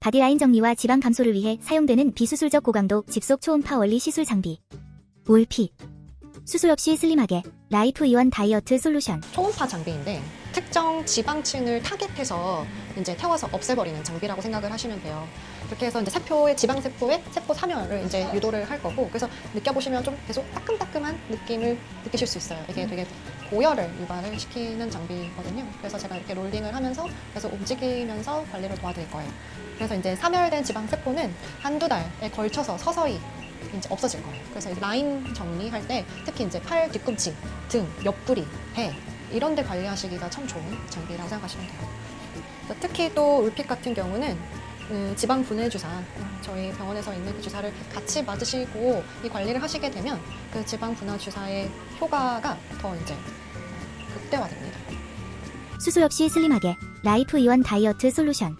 바디라인 정리와 지방 감소를 위해 사용되는 비수술적 고강도 집속 초음파 원리 시술 장비. 올피. 수술 없이 슬림하게 라이프 이원 다이어트 솔루션. 초음파 장비인데 특정 지방층을 타겟해서 이제 태워서 없애버리는 장비라고 생각을 하시면 돼요. 그렇게 해서 이제 세포의 지방 세포의 세포 사멸을 이제 유도를 할 거고 그래서 느껴보시면 좀 계속 따끔따끔한 느낌을 느끼실 수 있어요. 이게 되게 고열을 유발을 시키는 장비거든요. 그래서 제가 이렇게 롤링을 하면서 계속 움직이면서 관리를 도와드릴 거예요. 그래서 이제 사멸된 지방 세포는 한두 달에 걸쳐서 서서히 이제 없어질 거예요. 그래서 라인 정리할 때 특히 이제 팔 뒤꿈치, 등, 옆구리, 배 이런 데 관리하시기가 참 좋은 장비라고 생각하시면 돼요. 특히 또 울픽 같은 경우는 그 지방 분해 주사 저희 병원에서 있는 그 주사를 같이 맞으시고 이 관리를 하시게 되면 그 지방 분해 주사의 효과가 더 이제 극대화됩니다. 수술 없이 슬림하게 라이프 이원 다이어트 솔루션.